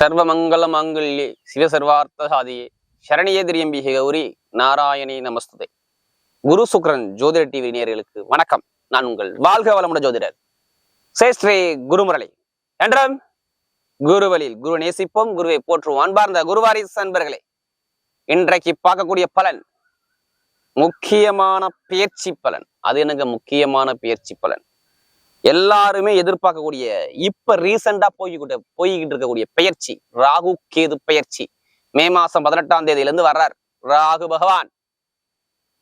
சர்வமங்கல மாங்கல்யே சிவசர்வார்த்த சாதியே சரணியே திரியம்பிகை கௌரி நாராயணி நமஸ்துதே. குரு சுக்ரன் ஜோதிட டிவி நேர்களுக்கு வணக்கம். நான் உங்கள் வாழ்க வளமுட ஜோதிடர் சேஸ்ரீ குருமுரளி. என்றும் குருவலில் குரு நேசிப்போம் குருவை போற்றுவோம் அன்பார்ந்த குருவாரிசு அன்பர்களே. இன்றைக்கு பார்க்கக்கூடிய பலன் முக்கியமான பயிற்சி பலன். அது எனக்கு முக்கியமான பயிற்சி பலன்? எல்லாருமே எதிர்பார்க்கக்கூடிய இப்ப ரீசெண்டா போய்கிட்டு போய்கிட்டு இருக்கக்கூடிய பெயர்ச்சி ராகு கேது பெயர்ச்சி. மே மாசம் பதினெட்டாம் தேதியில இருந்து வர்றார். ராகு பகவான்.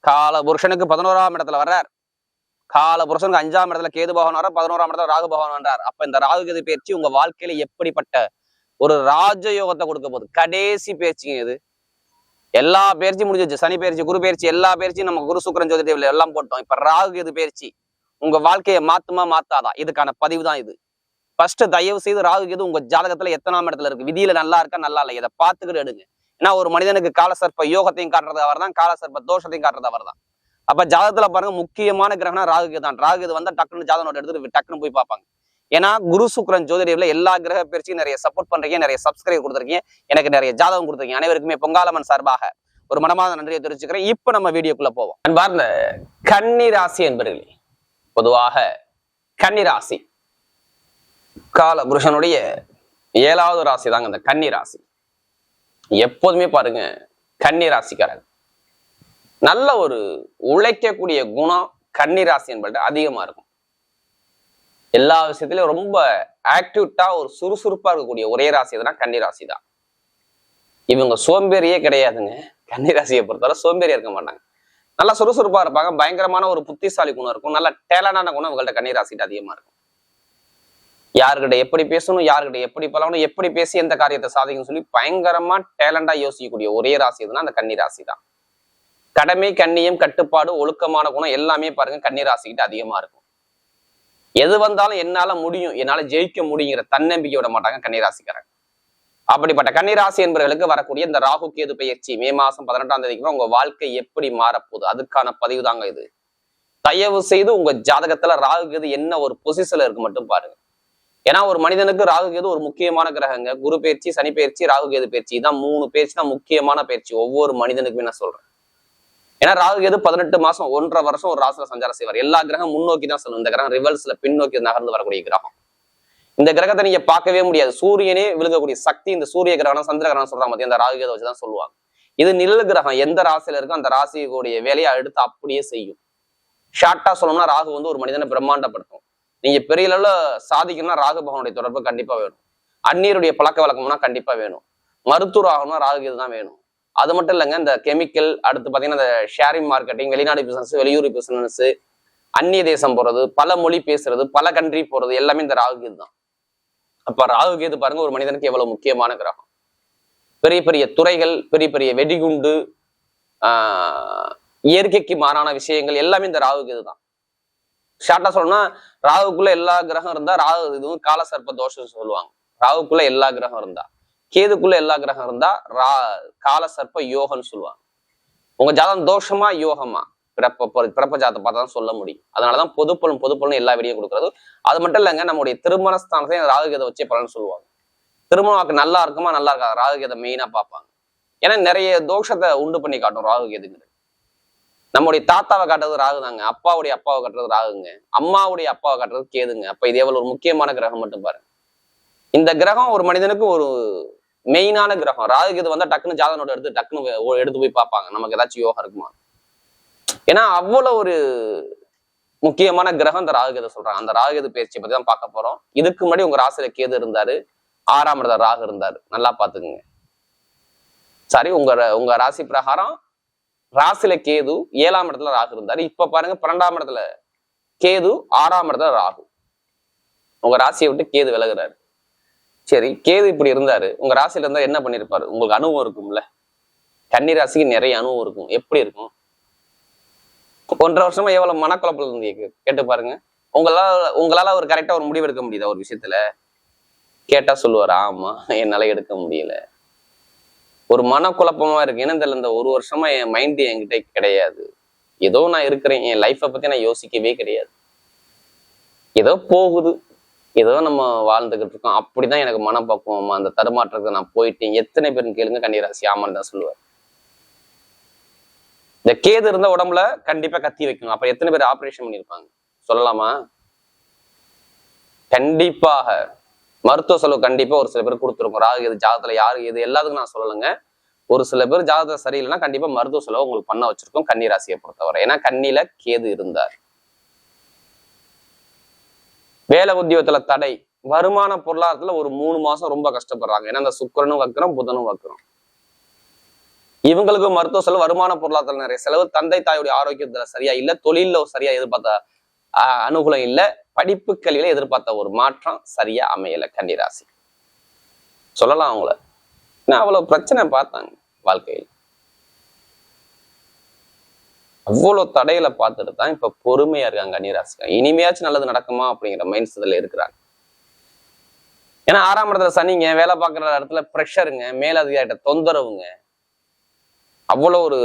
கால புருஷனுக்கு பதினோராம் இடத்துல வர்றார். கால புருஷனுக்கு அஞ்சாம் இடத்துல கேது பகவான் வர்றார் பதினோராம் இடத்துல ராகு பகவான் வர்றார். அப்ப இந்த ராகு கேது பயிற்சி உங்க வாழ்க்கையில எப்படிப்பட்ட ஒரு ராஜயோகத்தை கொடுக்க போகுது? கடைசி பயிற்சிங்க இது. எல்லா பயிற்சி முடிஞ்சிச்சு சனி பயிற்சி குரு பயிற்சி எல்லா பயிற்சியும் நம்ம குரு சுக்கரன் ஜோதி எல்லாம் போட்டோம். இப்ப ராகு கேது பயிற்சி உங்க வாழ்க்கையை மாத்துமா மாத்தாதா? இதுக்கான பதிவு தான் இது. ஃபர்ஸ்ட் தயவு செய்து ராகு கேது உங்க ஜாதகத்துல எத்தனாம் இடத்துல இருக்கு? விதியில நல்லா இருக்கா நல்லா இல்லை இதை பார்த்துக்கிட்டு எடுங்க. ஏன்னா ஒரு மனிதனுக்கு காலசர்ப்ப யோகத்தையும் காட்டுறது அவர் தான் காலசர்ப்ப தோஷத்தையும் காட்டுறது அவர் தான் அப்ப ஜாதகத்துல பாருங்க முக்கியமான கிரகணம் ராகு கேது தான். ராகு கேது வந்தா டக்குன்னு ஜாதகம் எடுத்துட்டு டக்குன்னு போய் பார்ப்பாங்க. ஏன்னா குரு சுக்ரன் ஜோதிடர்ல எல்லா கிரக பயிற்சியும் நிறைய சப்போர்ட் பண்றீங்க நிறைய சப்ஸ்கிரைப் கொடுத்துருக்கீங்க. எனக்கு நிறைய ஜாதகம் கொடுத்துருக்கீங்க. அனைவருக்குமே பொங்காலமன் சார்பாக ஒரு மனமாத நன்றியை தெரிவிச்சுக்கிறேன். இப்போ நம்ம வீடியோக்குள்ள போவோம். அன்பார்ந்த கன்னி ராசி என்பர்களே பொதுவாக கன்னிராசி கால புருஷனுடைய ஏழாவது ராசி தாங்க இந்த கன்னி ராசி. எப்போதுமே பாருங்க கன்னி ராசிக்காரங்க நல்ல ஒரு உழைக்கக்கூடிய குணம் கன்னி ராசி என்பது அதிகமா இருக்கும். எல்லா விஷயத்திலயும் ரொம்ப ஆக்டிவிட்டா ஒரு சுறுசுறுப்பா இருக்கக்கூடிய ஒரே ராசி எதுனா கன்னி ராசி தான். இவங்க சோம்பேறியே கிடையாதுங்க. கன்னி ராசியை பொறுத்தவரை சோம்பேறியா இருக்க மாட்டாங்க. நல்லா சுறுசுறுப்பா இருப்பாங்க. பயங்கரமான ஒரு புத்திசாலி குணம் இருக்கும். நல்ல டேலண்டான குணம் இவங்கள்ட்ட கன்னி அதிகமா இருக்கும். யாருக்கிட்ட எப்படி பேசணும் யாருக்கிட்ட எப்படி பழகணும் எப்படி பேசி எந்த காரியத்தை சாதிக்கணும்னு சொல்லி பயங்கரமா டேலண்டா யோசிக்கக்கூடிய ஒரே ராசி எதுனா அந்த கன்னி ராசி தான். கடமை கண்ணியம் கட்டுப்பாடு ஒழுக்கமான குணம் எல்லாமே பாருங்க கன்னி ராசிக்கிட்ட அதிகமா இருக்கும். எது வந்தாலும் என்னால முடியும். என்னால ஜெயிக்க முடியுங்கிற தன்னம்பிக்கை விட மாட்டாங்க கன்னிராசிக்காரங்க அப்படிப்பட்ட கன்னிராசி என்பவர்களுக்கு வரக்கூடிய இந்த ராகு கேது பயிற்சி மே மாசம் பதினெட்டாம் தேதிக்கு உங்க வாழ்க்கை எப்படி மாறப்போகுது? அதுக்கான பதிவு தாங்க இது. தயவு செய்து உங்க ஜாதகத்துல ராகு கேது என்ன ஒரு பொசிஷன்ல இருக்கு மட்டும் பாருங்க. ஏன்னா ஒரு மனிதனுக்கு ராகு கேது ஒரு முக்கியமான கிரகங்க. குரு பயிற்சி சனி பயிற்சி ராகு கேது பயிற்சி. இதான் மூணு பயிற்சி தான் முக்கியமான பயிற்சி. ஒவ்வொரு மனிதனுக்குமே நான் சொல்றேன். ஏன்னா ராகு கேது பதினெட்டு மாசம் ஒன்றரை வருஷம் ஒரு ராசியில சஞ்சாரம் செய்வார். எல்லா கிரகம் முன்னோக்கி தான் சொல்லும். இந்த கிரகம் ரிவர்ஸ்ல பின்னோக்கி நகர்ந்து வரக்கூடிய கிரகம். இந்த கிரகத்தை நீங்க பார்க்கவே முடியாது. சூரியனே விழுகக்கூடிய சக்தி இந்த சூரிய கிரகணம் சந்திர கிரகணம் சொல்றாங்க மத்திய அந்த ராகு வச்சு வச்சுதான் சொல்லுவாங்க. இது நிழல் கிரகம். எந்த ராசியில இருக்கோ அந்த ராசியுடைய வேலையை அடுத்து அப்படியே செய்யும். ஷார்ட்டா சொல்லணும்னா ராகு வந்து ஒரு மனிதனை பிரம்மாண்டப்படுத்தும். நீங்க பெரிய அளவுல சாதிக்கணும்னா ராகு பகவானுடைய தொடர்பு கண்டிப்பா வேணும். அந்நியருடைய பழக்க வழக்கம்னா கண்டிப்பா வேணும். மருத்துவர் ஆகணும்னா ராகு இதுதான் தான் வேணும். அது மட்டும் இல்லைங்க இந்த கெமிக்கல் அடுத்து பாத்தீங்கன்னா இந்த ஷேரிங் மார்க்கெட்டிங் வெளிநாடு பிசினஸ் வெளியூர் பிசினஸ் அந்நிய தேசம் போறது பல மொழி பேசுறது பல கண்ட்ரி போறது எல்லாமே இந்த ராகு இதுதான் தான். அப்ப ராகு கேது பாருங்க ஒரு மனிதனுக்கு எவ்வளவு முக்கியமான கிரகம். பெரிய பெரிய துறைகள் பெரிய பெரிய வெடிகுண்டு ஆஹ் இயற்கைக்கு மாறான விஷயங்கள் எல்லாமே இந்த ராகு கேது தான். ஷார்ட்டா சொல்லணும்னா ராகுக்குள்ள எல்லா கிரகம் இருந்தா ராகு இதுவும் கால சர்ப்ப தோஷம் சொல்லுவாங்க. ராகுக்குள்ள எல்லா கிரகம் இருந்தா. கேதுக்குள்ள எல்லா கிரகம் இருந்தா ரா கால சர்ப்ப யோகம்னு சொல்லுவாங்க. உங்க ஜாதகம் தோஷமா யோகமா? பிறப்ப பிறப்ப ஜாதத்தை பார்த்தா தான் சொல்ல முடியும். அதனாலதான் பொதுப்பலன் பொதுப்பலன் எல்லா வீடியும் கொடுக்குறது. அது மட்டும் இல்லைங்க நம்முடைய திருமணஸ்தானத்தையும் ராகுகேதை வச்சே பலன் சொல்லுவாங்க. திருமண வாக்கு நல்லா இருக்குமா நல்லா இருக்கா ராகுகேதை மெயினா பார்ப்பாங்க. ஏன்னா நிறைய தோஷத்தை உண்டு பண்ணி காட்டும் ராகுகேதுங்கிறது. நம்முடைய தாத்தாவை காட்டுறது ராகு தாங்க அப்பாவுடைய அப்பாவை காட்டுறது ராகுங்க அம்மாவுடைய அப்பாவை காட்டுறது கேதுங்க. அப்ப இது எவ்வளவு ஒரு முக்கியமான கிரகம் மட்டும் பாருங்க. இந்த கிரகம் ஒரு மனிதனுக்கு ஒரு மெயினான கிரகம். ராகுகேது வந்தா டக்குன்னு ஜாதக எடுத்து டக்குன்னு எடுத்து போய் பார்ப்பாங்க. நமக்கு ஏதாச்சும் யோகம் இருக்குமா? ஏன்னா அவ்வளவு ஒரு முக்கியமான கிரகம் இந்த ராகுகேது சொல்றாங்க. அந்த ராகுகேது பயிற்சியை பத்தி தான் பார்க்க போறோம். இதுக்கு முன்னாடி உங்க ராசியில கேது இருந்தாரு. ஆறாம் இடத்துல ராகு இருந்தாரு. நல்லா பாத்துக்குங்க சாரி உங்க உங்க ராசி பிரகாரம் ராசியில கேது ஏழாம் இடத்துல ராகு இருந்தாரு. இப்ப பாருங்க பன்னெண்டாம் இடத்துல கேது ஆறாம் இடத்துல ராகு. உங்க ராசியை விட்டு கேது விலகுறாரு. சரி கேது இப்படி இருந்தாரு. உங்க ராசியில இருந்தா என்ன பண்ணிருப்பாரு? உங்களுக்கு அனுபவம் இருக்கும்ல. கன்னி ராசிக்கு நிறைய அனுபவம் இருக்கும். எப்படி இருக்கும்? ஒன்றரை வருஷமா எவ்வளவு மனக்குழப்பம் இருந்தீங்க கேட்டு பாருங்க. உங்களால உங்களால ஒரு கரெக்டா ஒரு முடிவு எடுக்க முடியுதா ஒரு விஷயத்துல? கேட்டா சொல்லுவார் ஆமா என்னால எடுக்க முடியல. ஒரு மனக்குழப்பமா இருக்கு. ஏன்னா இந்த ஒரு வருஷமா என் மைண்ட் என்கிட்ட கிடையாது. ஏதோ நான் இருக்கிறேன் என் லைஃப்பை பத்தி நான் யோசிக்கவே கிடையாது. ஏதோ போகுது. ஏதோ நம்ம வாழ்ந்துகிட்டு இருக்கோம். அப்படிதான் எனக்கு மனப்பக்குவம். அந்த தடுமாற்றத்தை நான் போயிட்டேன். எத்தனை பேரும் கேளுங்க கன்னிராசி ஆமான்னு தான் சொல்லுவார். இந்த கேது இருந்த உடம்புல கண்டிப்பா கத்தி வைக்கணும். அப்ப எத்தனை பேர் ஆபரேஷன் பண்ணியிருப்பாங்க சொல்லலாமா? கண்டிப்பாக. மருத்துவ செலவு கண்டிப்பா ஒரு சில பேர் கொடுத்துருக்கோம். ராகு எது ஜாதகத்துல யாரு எது எல்லாத்துக்கும் நான் சொல்லலைங்க. ஒரு சில பேர் ஜாதகம் சரியில்லைன்னா கண்டிப்பா மருத்துவ செலவு உங்களுக்கு பண்ண வச்சிருக்கோம் கன்னி ராசியை பொறுத்தவரை. ஏன்னா கண்ணில கேது இருந்தார். வேலை உத்தியோகத்துல தடை. வருமான பொருளாதாரத்துல ஒரு மூணு மாசம் ரொம்ப கஷ்டப்படுறாங்க. ஏன்னா அந்த சுக்கரனும் வக்கரம் புதனும் வக்கரம் இவங்களுக்கு மருத்துவ செலவு வருமான பொருளாதாரம் நிறைய செலவு தந்தை தாயுடைய ஆரோக்கியத்துல சரியா இல்ல தொழில சரியா எதிர்பார்த்த அனுகூலம் இல்ல படிப்பு கல்வியில எதிர்பார்த்த ஒரு மாற்றம் சரியா அமையல கன்னிராசி. சொல்லலாம் அவங்கள. நான் அவ்வளவு பிரச்சனை பார்த்தாங்க வாழ்க்கையில். அவ்வளவு தடையில பார்த்துட்டு தான் இப்ப பொறுமையா இருக்காங்க கன்னிராசிக்காரங்க. இனிமையாச்சும் நல்லது நடக்குமா அப்படிங்கிற மைண்ட் செட்ல இருக்கிறாங்க. ஏன்னா ஆறாம் இடத்துல சனிங்க வேலை பார்க்குற இடத்துல ப்ரெஷருங்க மேலதிகாரிட்ட தொந்தரவுங்க. அவ்வளோ ஒரு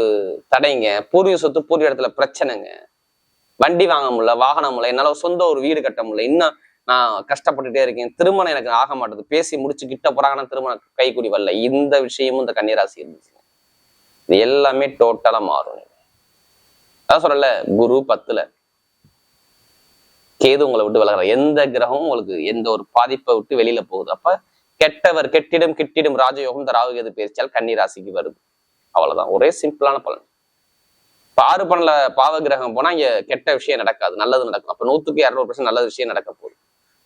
தடைங்க. பூர்வீக சொத்து பூர்வீக இடத்துல பிரச்சனைங்க. வண்டி வாங்க முடியல வாகனம் முடியல என்னால சொந்த ஒரு வீடு கட்ட முடியல. இன்னும் நான் கஷ்டப்பட்டுட்டே இருக்கேன். திருமணம் எனக்கு ஆக மாட்டேது பேசி முடிச்சு கிட்ட போறாங்கன்னா திருமணம் கைக்குடி வரல. இந்த விஷயமும் இந்த கன்னிராசி இருந்துச்சுங்க. இது எல்லாமே டோட்டலா மாறும். அதான் சொல்லல குரு பத்துல கேது உங்களை விட்டு விலகுற எந்த கிரகமும் உங்களுக்கு எந்த ஒரு பாதிப்பை விட்டு வெளியில போகுது. அப்ப கெட்டவர் கெட்டிடும் கிட்டிடும் ராஜயோகம் இந்த ராகு கேது பேசியால் கன்னிராசிக்கு வருது. அவ்வளவுதான். ஒரே சிம்பிளான பலன். இப்ப ஆறு பணல பாவ கிரகம் போனா இங்க கெட்ட விஷயம் நடக்காது. நல்லது நடக்கும். அப்ப நூத்துக்கு இரநூறு பர்சன்ட் நல்ல விஷயம் நடக்க போகுது.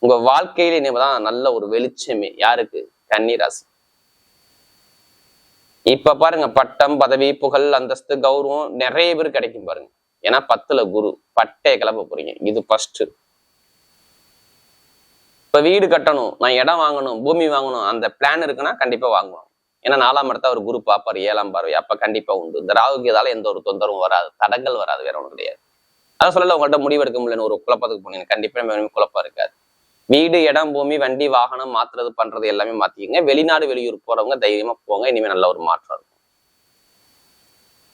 உங்க வாழ்க்கையில இனிமேதான் நல்ல ஒரு வெளிச்சமே. யாருக்கு? கன்னி ராசி இப்ப பாருங்க பட்டம் பதவி புகழ் அந்தஸ்து கௌரவம் நிறைய பேர் கிடைக்கும் பாருங்க. ஏன்னா பத்துல குரு. பட்டைய கிளப்ப போறீங்க. இது ஃபர்ஸ்ட் இப்ப வீடு கட்டணும் நான் இடம் வாங்கணும் பூமி வாங்கணும் அந்த பிளான் இருக்குன்னா கண்டிப்பா வாங்குவோம் ஏன்னா நாலாம் இடத்த அவர் குரு பார்ப்பார் ஏழாம் பார்வை. அப்ப கண்டிப்பா உண்டு. இந்த ராகுக்கு இதால எந்த ஒரு தொந்தரவும் வராது. தடங்கள் வராது வேற ஒன்றும் கிடையாது. அதான் சொல்லல உங்கள்கிட்ட முடிவெடுக்க முடியலன்னு ஒரு குழப்பத்துக்கு போனீங்க. கண்டிப்பா குழப்பம் இருக்காது. வீடு இடம் பூமி வண்டி வாகனம் மாத்துறது பண்றது எல்லாமே மாத்திக்கங்க. வெளிநாடு வெளியூர் போறவங்க தைரியமா போங்க. இனிமே நல்ல ஒரு மாற்றம் இருக்கும்.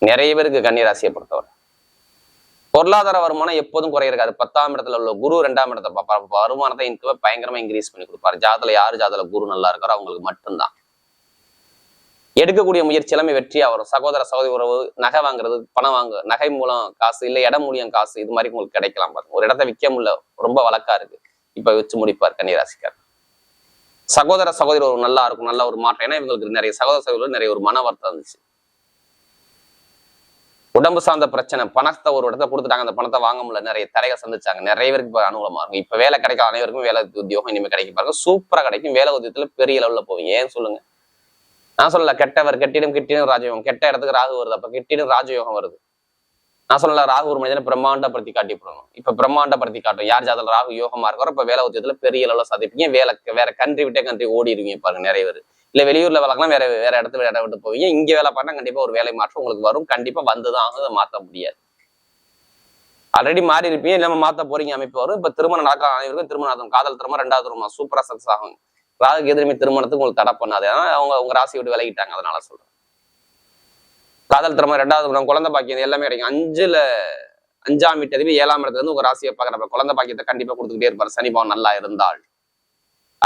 நிறைய பேருக்கு கன்னிராசியை பொறுத்தவரை. பொருளாதார வருமானம் எப்போதும் குறை இருக்காது. பத்தாம் இடத்துல உள்ள குரு ரெண்டாம் இடத்தை பார்ப்பாரு. வருமானத்தை இன்கம் பயங்கரமா இன்க்ரீஸ் பண்ணி கொடுப்பாரு. ஜாதல யாரு ஜாதல குரு நல்லா இருக்காரோ அவங்களுக்கு மட்டும்தான். எடுக்கக்கூடிய முயற்சி எல்லாமே வெற்றியா வரும். சகோதர சகோதரி உறவு நகை வாங்குறது பணம் வாங்க நகை மூலம் காசு இல்ல இடம் மூலியம் காசு இது மாதிரி உங்களுக்கு கிடைக்கலாம் பாருங்க. ஒரு இடத்த விற்க முடியல ரொம்ப வழக்கா இருக்கு. இப்ப வச்சு முடிப்பார் கன்னிராசிக்கார் சகோதர சகோதரி ஒரு நல்லா இருக்கும் நல்ல ஒரு மாற்றம். ஏன்னா இவங்களுக்கு நிறைய சகோதர சகோதரி நிறைய ஒரு மன வருத்தம் இருந்துச்சு. உடம்பு சார்ந்த பிரச்சனை பணத்தை ஒரு இடத்த கொடுத்துட்டாங்க அந்த பணத்தை வாங்க முடியல நிறைய தடைகள் சந்திச்சாங்க. நிறைய பேருக்கு இப்போ அனுகூலமா இருக்கும். இப்ப வேலை கிடைக்காத அனைவருக்கும் வேலை உத்தியோகம் இனிமே கிடைக்கும். பாருங்க சூப்பரா கிடைக்கும். வேலை உத்தியோகத்துல பெரிய லெவல்ல போவீங்க. ஏன் சொல்லுங்க? நான் சொல்லல கெட்டவர் கெட்டிடும் கிட்டிடும் ராஜயோகம். கெட்ட இடத்துக்கு ராகு வருது அப்ப கெட்டிடும் ராஜயோகம் வருது. நான் சொல்லல ராகு ஒரு மனிதனை பிரம்மாண்டப்படுத்தி காட்டி போடணும் இப்ப பிரம்மாண்டப்படுத்தி காட்டும் யார் ஜாதல ராகு யோகமா இருக்கிறோம் இப்ப வேலை உத்தியத்துல பெரிய அளவுல சாதிப்பீங்க வேலை வேற கண்ட்ரி விட்டே கண்ட்ரி ஓடிடுவீங்க பாருங்க நிறைய பேர். இல்ல வெளியூர்ல வளர்க்கலாம் வேற வேற இடத்துல இடம் விட்டு போவீங்க. இங்க வேலை பண்ணா கண்டிப்பா ஒரு வேலை மாற்றம் உங்களுக்கு வரும். கண்டிப்பா வந்துதான் ஆகும். அதை மாத்த முடியாது. ஆல்ரெடி மாறி இருப்பீங்க இல்லாம மாத்த போறீங்க அமைப்பு வரும். இப்ப திருமணம் நடக்க அனைவருக்கும் திருமணம் காதல் திருமணம் ரெண்டாவது திருமணம் சூப்பரா சக்சஸ் ஆகும். ராகுக்கு திருமணத்துக்கு உங்களுக்கு தடை பண்ணாது. ஏன்னா அவங்க உங்க ராசி விட்டு விலகிட்டாங்க அதனால சொல்றேன். காதல் திறமை ரெண்டாவது குணம் குழந்தை பாக்கியம் எல்லாமே கிடைக்கும். அஞ்சுல அஞ்சாம் வீட்டு அதிபதி ஏழாம் இடத்துல இருந்து உங்க ராசியை பாக்குறப்ப குழந்தை பாக்கியத்தை கண்டிப்பா கொடுத்துக்கிட்டே இருப்பாரு. சனி பவன் நல்லா இருந்தால்.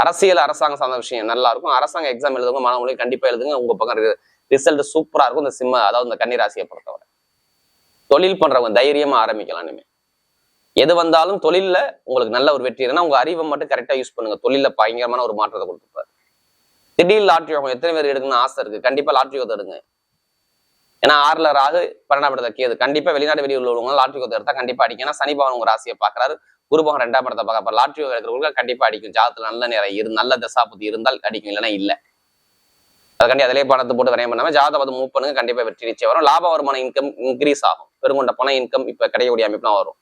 அரசியல் அரசாங்கம் சார்ந்த விஷயம் நல்லா இருக்கும். அரசாங்க எக்ஸாம் எழுதுங்க மனமொழி கண்டிப்பா எழுதுங்க. உங்க பக்கம் ரிசல்ட் சூப்பரா இருக்கும். இந்த சிம்ம அதாவது இந்த கன்னி ராசியை பொறுத்தவரை. தொழில் பண்றவங்க தைரியமா ஆரம்பிக்கலாம் இனிமே. எது வந்தாலும் தொழில்ல உங்களுக்கு நல்ல ஒரு வெற்றி. இருக்குன்னா உங்க அறிவை மட்டும் கரெக்டா யூஸ் பண்ணுங்க. தொழிலில் பயங்கரமான ஒரு மாற்றத்தை கொடுத்துருப்பாரு. திடீர் லாட்ரி யோகம் எத்தனை பேர் எடுக்கணும்னு ஆசை இருக்கு. கண்டிப்பா லாட்ரி யோகத்தை எடுங்க. ஏன்னா ஆறுல ராகு பன்னெண்டாம் இடத்துல கேது. கண்டிப்பா வெளிநாடு வெளியூர் உள்ளவங்க லாட்ரி யோகத்தை எடுத்தால் கண்டிப்பா அடிக்கும். ஏன்னா சனி பவன் உங்க ராசியை பாக்குறாரு குருபகன் ரெண்டாம் இடத்தை பார்க்க லாட்ரி யோகம் எடுக்கிறவங்களுக்கு கண்டிப்பா அடிக்கும். ஜாதத்தில் நல்ல நேரம் இரு நல்ல தசாபதி இருந்தால் அடிக்கும். இல்லைன்னா இல்ல. அதுக்காண்டி அதிலே பணத்தை போட்டு விரையம் பண்ணாமல் ஜாதகம் மூவ் பண்ணுங்க. கண்டிப்பா வெற்றி நிச்சயம் வரும். லாப வருமான இன்கம் இன்க்ரீஸ் ஆகும். பெருங்கொண்ட பண இன்கம் இப்ப கிடைக்கக்கூடிய அமைப்புலாம் வரும்.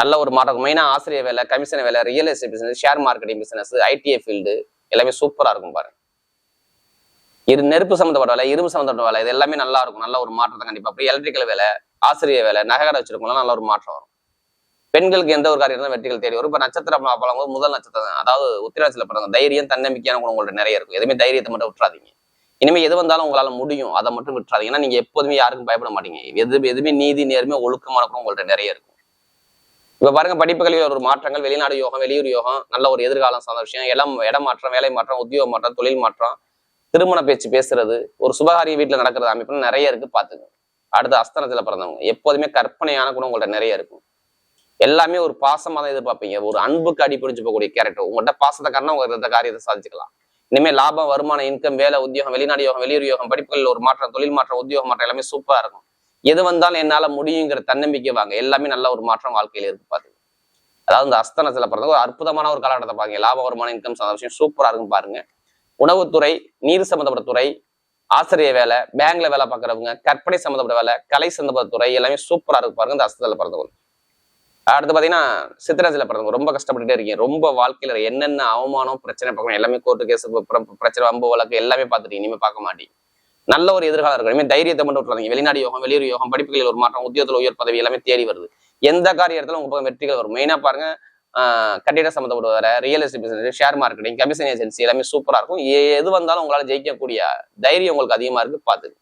நல்ல ஒரு மாற்றம் மெயினா ஆசிரியர் வேலை கமிஷன் வேலை real estate business share marketing business ITI field எல்லாமே சூப்பரா இருக்கும் பாருங்க. இரு நெருப்பு சம்மந்தப்பட்ட வேலை இரும்பு சம்மந்தப்பட்ட வேலை இது எல்லாமே நல்லா இருக்கும். நல்ல ஒரு மாற்றத்தை கண்டிப்பா. அப்புறம் எலக்ட்ரிக்கல் வேலை ஆசிரியர் வேலை நகர வச்சிருக்கோம்லாம் நல்ல ஒரு மாற்றம் வரும். பெண்களுக்கு எந்த ஒரு காரியம் வெற்றிகள் தேடி வரும். இப்போ நட்சத்திரம் பழங்கும்போது முதல் நட்சத்திரம் அதாவது உத்திராட்சியில பிறந்த தைரியம் தன்னம்பிக்கையான குணம் உங்கள்ட்ட நிறைய இருக்கும். எதுவுமே தைரியத்தை மட்டும் விட்டுறாதீங்க. இனிமே எது வந்தாலும் உங்களால முடியும். அதை மட்டும் விட்டுறாதீங்க. ஏன்னா நீங்க எப்போதுமே யாருக்கும் பயப்பட மாட்டீங்க. எது எதுவுமே நீதி நேர்மை ஒழுக்கமான குணம் உங்கள்ட்ட நிறைய இருக்கும். இப்போ பாருங்க படிப்புகளில் ஒரு மாற்றங்கள் வெளிநாடு யோகம் வெளியூர் யோகம் நல்ல ஒரு எதிர்காலம் சார்ந்த விஷயம். இடம் இடம் மாற்றம் வேலை மாற்றம் உத்தியோக மாற்றம் தொழில் மாற்றம் திருமண பேச்சு பேசுறது ஒரு சுபகாரிய வீட்டில் நடக்கிறது அமைப்புன்னு நிறைய இருக்கு பாத்துங்க அடுத்து அஸ்தனத்தில் பிறந்தவங்க. எப்போதுமே கற்பனையான குணம் உங்கள்ட்ட நிறைய இருக்கும். எல்லாமே ஒரு பாசமாக தான் எதிர்பார்ப்பீங்க. ஒரு அன்புக்கு அடி பிடிச்சு போகக்கூடிய கேரக்டர் உங்கள்கிட்ட பாசத்தை காரணம் உங்க இந்த காரியத்தை சாதிச்சுக்கலாம். இனிமே லாபம் வருமானம் இன்கம் வேலை உத்தியோகம் வெளிநாடு யோகம் வெளியூர் யோகம் படிப்புகளில் ஒரு மாற்றம் தொழில் மாற்றம் உத்தியோக மாற்றம் எல்லாமே சூப்பரா இருக்கும். எது வந்தாலும் என்னால முடியுங்கிற தன்னம்பிக்கை வாங்க. எல்லாமே நல்ல ஒரு மாற்றம் வாழ்க்கையில இருக்கு பாருங்க அதாவது இந்த அஸ்தனத்தில் பிறந்த ஒரு அற்புதமான ஒரு காலகட்டத்தை பாருங்க. லாப வருமான இன்கம் சார்ந்த விஷயம் சூப்பரா இருக்கும் பாருங்க. உணவுத்துறை நீர் சம்பந்தப்பட்ட துறை ஆசிரிய வேலை பேங்க்ல வேலை பார்க்குறவங்க கற்பனை சம்மந்தப்பட்ட வேலை கலை சம்மந்தப்பட்ட துறை எல்லாமே சூப்பரா இருக்கு பாருங்க இந்த அஸ்தத்தில் பிறந்தவங்க. அடுத்து பாத்தீங்கன்னா சித்திரத்துல பிறந்தவங்க. ரொம்ப கஷ்டப்பட்டுட்டே இருக்கீங்க. ரொம்ப வாழ்க்கையில என்னென்ன அவமானம் பிரச்சனை பார்க்கணும் எல்லாமே கோர்ட்டு கேஸ் பிரச்சனை அம்பு வழக்கு எல்லாமே பார்த்துட்டீங்க இனிமேல் பார்க்க மாட்டீங்க. நல்ல ஒரு எதிர்காலம் இருக்கும் தைரியத்தை மட்டும் விட்டுறாதீங்க. வெளிநாடு யோகம் வெளியூர் யோகம் படிப்புகளில் ஒரு மாற்றம் உத்தியோகத்தில் உயர் பதவி எல்லாமே தேடி வருது. எந்த காரியத்துல உங்க பக்கம் வெற்றிகள் வரும்? மெயினா பாருங்க ஆஹ் கட்டிட சம்மந்தப்பட்ட வர real estate business share marketing commission agency எல்லாமே சூப்பரா இருக்கும். எது வந்தாலும் உங்களால ஜெயிக்கக்கூடிய தைரியம் உங்களுக்கு அதிகமா இருக்கு பாத்துக்கு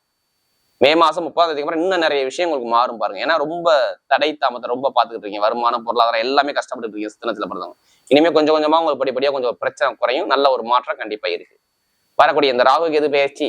மே மாசம் முப்பதாம் தேதிக்கு அப்புறம் இன்னும் நிறைய விஷயம் உங்களுக்கு மாறும் பாருங்க. ஏன்னா ரொம்ப தடை தாமத்தை ரொம்ப பார்த்துக்கிட்டு இருக்கீங்க. வருமானம் பொருளாதாரம் எல்லாமே கஷ்டப்பட்டு இருக்கீங்க சித்தனத்தில் பிறந்தவங்க. இனிமே கொஞ்சம் கொஞ்சமா உங்களுக்கு படிப்படியா கொஞ்சம் பிரச்சனை குறையும். நல்ல ஒரு மாற்றம் கண்டிப்பா இருக்கு. வரக்கூடிய இந்த ராகு கேது பயிற்சி